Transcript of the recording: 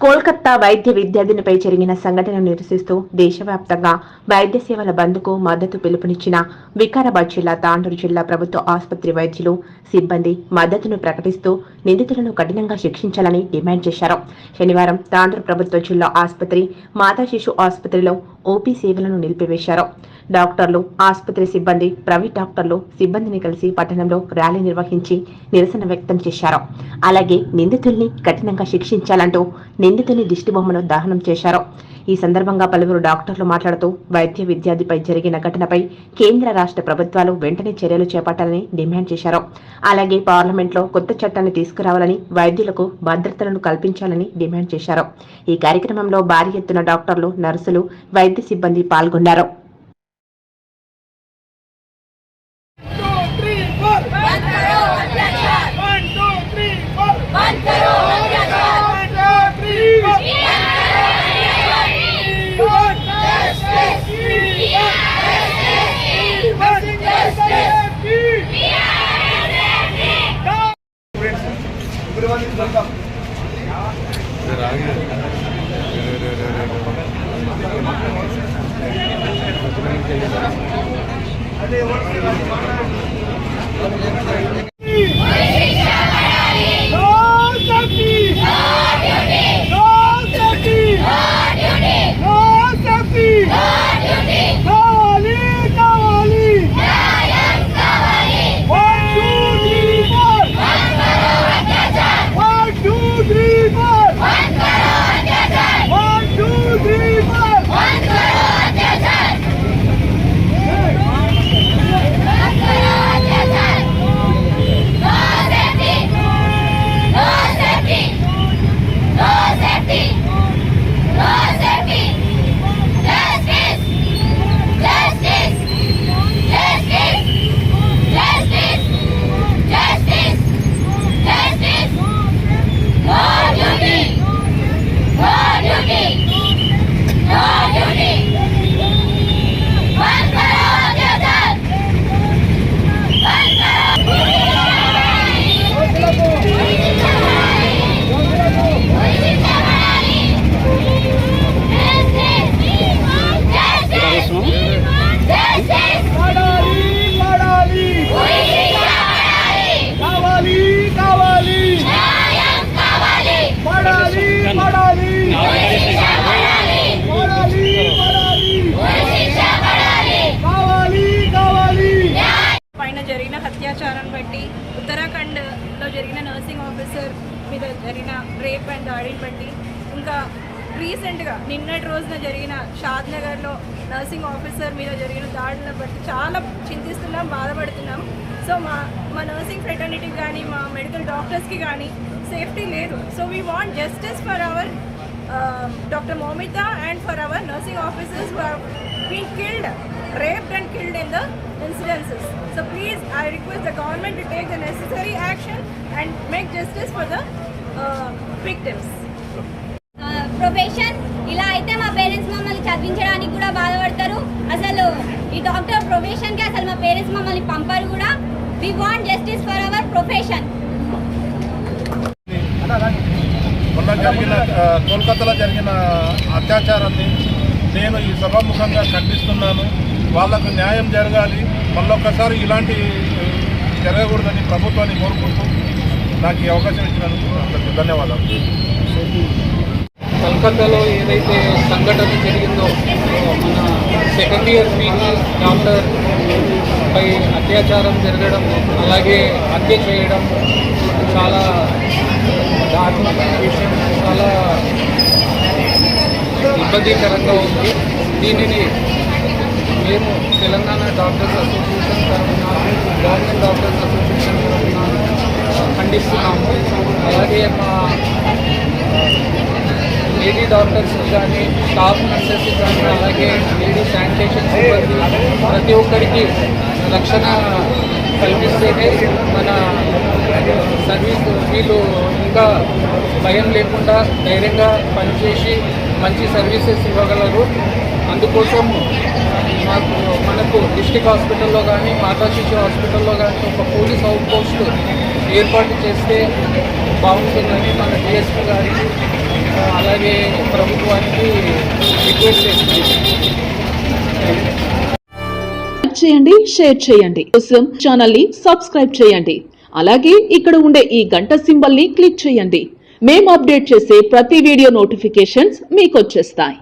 కోల్కత్తా వైద్య విద్యార్థినిపై జరిగిన సంఘటనను నిరసిస్తూ దేశవ్యాప్తంగా వైద్య సేవల బంద్కు మద్దతు పిలుపునిచ్చిన వికారాబాద్ జిల్లా తాండూరు జిల్లా ప్రభుత్వ ఆసుపత్రి వైద్యులు సిబ్బంది మద్దతును ప్రకటిస్తూ నిందితులను కఠినంగా శిక్షించాలని డిమాండ్ చేశారు. శనివారం తాండూరు ప్రభుత్వ జిల్లా ఆసుపత్రి మాతా శిశు ఆసుపత్రిలో ఓపీ సేవలను నిలిపివేశారు. డాక్టర్లు ఆసుపత్రి సిబ్బంది ప్రైవేట్ డాక్టర్లు సిబ్బందిని కలిసి పట్టణంలో ర్యాలీ నిర్వహించి నిరసన వ్యక్తం చేశారు. అలాగే నిందితుల్ని కఠినంగా శిక్షించాలంటూ నిందితుని దిష్టిబొమ్మను దహనం చేశారు. ఈ సందర్భంగా పలువురు డాక్టర్లు మాట్లాడుతూ వైద్య విద్యార్థిపై జరిగిన ఘటనపై కేంద్ర రాష్ట్ర ప్రభుత్వాలు వెంటనే చర్యలు చేపట్టాలని డిమాండ్ చేశారు. అలాగే పార్లమెంట్లో కొత్త చట్టాన్ని తీసుకురావాలని వైద్యులకు భద్రతలను కల్పించాలని డిమాండ్ చేశారు. ఈ కార్యక్రమంలో భారీ ఎత్తున డాక్టర్లు నర్సులు వైద్య సిబ్బంది పాల్గొన్నారు. అదే జరిగిన అత్యాచారం బట్టి ఉత్తరాఖండ్లో జరిగిన నర్సింగ్ ఆఫీసర్ మీద జరిగిన రేప్ అండ్ దాడిని బట్టి ఇంకా రీసెంట్గా నిన్నటి రోజున జరిగిన షాద్ నగర్లో నర్సింగ్ ఆఫీసర్ మీద జరిగిన దాడులను బట్టి చాలా చింతిస్తున్నాం బాధపడుతున్నాం. సో మా మా నర్సింగ్ ఫ్రెటర్నిటీ కానీ మా మెడికల్ డాక్టర్స్కి కానీ సేఫ్టీ లేదు. So we want justice for our doctor Moumita and for our nursing officers be killed raped and killed in the incidences so please I request the government to take the necessary action and make justice for the victims Thank. Profession. ఇలా అయితే మా parents మమ్మల్ని చదివించడానికి కూడా బాధపడతారు. అసలు ఈ doctor ప్రొఫెషన్కి అసలు మా పేరెంట్స్ మమ్మల్ని పంపరు కూడా. We want justice for our profession మొన్న జరిగిన కోల్కతాలో జరిగిన అత్యాచారాన్ని నేను ఈ సభాముఖంగా ఖండిస్తున్నాను. వాళ్ళకు న్యాయం జరగాలి. మళ్ళొక్కసారి ఇలాంటి జరగకూడదని ప్రభుత్వాన్ని కోరుకుంటూ నాకు ఈ అవకాశం ఇచ్చినందుకు ధన్యవాదాలు. కలకత్తాలో ఏదైతే సంఘటన జరిగిందో మన సెకండ్ ఇయర్ ఫీమేల్ డాక్టర్ పై అత్యాచారం జరగడం అలాగే హత్య చేయడం చాలా దారుణమైన విషయం చాలా ఇబ్బందికరంగా ఉంది. దీనిని మేము తెలంగాణ డాక్టర్స్ అసోసియేషన్ తరఫున గవర్నమెంట్ డాక్టర్స్ అసోసియేషన్ తరఫున ఖండిస్తున్నాము. అలాగే మా లేడీ డాక్టర్స్ కానీ స్టాఫ్ నర్సెస్ కానీ అలాగే లేడీ శానిటేషన్ సిబ్బంది ప్రతి ఒక్కరికి రక్షణ కల్పిస్తేనే మన సర్వీస్ వీళ్ళు ఇంకా భయం లేకుండా ధైర్యంగా పనిచేసి మంచి సర్వీసెస్ ఇవ్వగలరు. అందుకోసం మాకు మనకు డిస్టిక్ హాస్పిటల్లో కానీ మాతా శిశు హాస్పిటల్లో కానీ ఒక పోలీస్ అవుట్ పోస్ట్ ఏర్పాటు చేస్తే బాగుంటుందని మన డిఎస్పీ గారి అలాగే ప్రభుత్వానికి రిక్వెస్ట్ చేస్తుంది చేయండి షేర్ చేయండి. కోసం ఛానల్ని సబ్స్క్రైబ్ చేయండి. అలాగే ఇక్కడ ఉండే ఈ గంట సింబల్ని క్లిక్ చేయండి. మేము అప్డేట్ చేసే ప్రతి వీడియో నోటిఫికేషన్స్ మీకు వచ్చేస్తాయి.